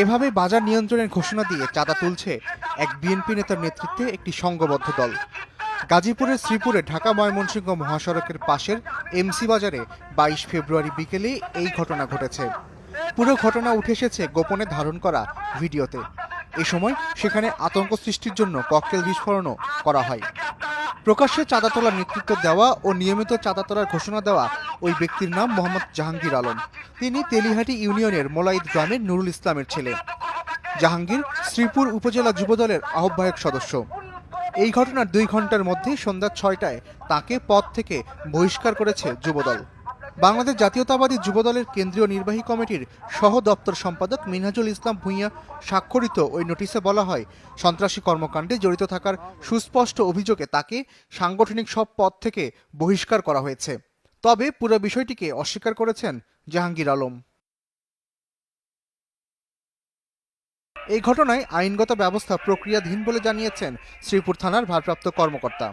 এভাবে বাজার নিয়ন্ত্রণের ঘোষণা দিয়ে চাঁদা তুলছে এক বিএনপি নেতার নেতৃত্বে একটি সংঘবদ্ধ দল। গাজীপুরের শ্রীপুরে ঢাকা ময়মনসিংহ মহাসড়কের পাশের এমসি বাজারে বাইশ ফেব্রুয়ারি বিকেলে এই ঘটনা ঘটেছে। পুরো ঘটনা উঠে এসেছে গোপনে ধারণ করা ভিডিওতে। এ সময় সেখানে আতঙ্ক সৃষ্টির জন্য ককটেল বিস্ফোরণও করা হয়। প্রকাশ্যে চাঁদা তোলার নেতৃত্ব দেওয়া ও নিয়মিত চাঁদা তোলার ঘোষণা দেওয়া ওই ব্যক্তির নাম মোহাম্মদ জাহাঙ্গীর আলম। তিনি তেলিহাটি ইউনিয়নের মোলাইদ গ্রামের নুরুল ইসলামের ছেলে। জাহাঙ্গীর শ্রীপুর উপজেলা যুবদলের আহ্বায়ক সদস্য। এই ঘটনার দুই ঘণ্টার মধ্যে সন্ধ্যা ছয়টায় তাকে পথ থেকে বহিষ্কার করেছে যুবদল। বাংলাদেশ জাতীয়তাবাদী যুবদলের কেন্দ্রীয় নির্বাহী কমিটির সহ দপ্তর সম্পাদক মিনহাজুল ইসলাম ভূঁইয়া স্বাক্ষরিত ওই নোটিশে বলা হয়, সন্ত্রাসী কর্মকাণ্ডে জড়িত থাকার সুস্পষ্ট অভিযোগে তাকে সাংগঠনিক সব পদ থেকে বহিষ্কার করা হয়েছে। তবে পুরো বিষয়টিকে অস্বীকার করেছেন জাহাঙ্গীর আলম। এই ঘটনায় আইনগত ব্যবস্থা প্রক্রিয়াধীন বলে জানিয়েছেন শ্রীপুর থানার ভারপ্রাপ্ত কর্মকর্তা।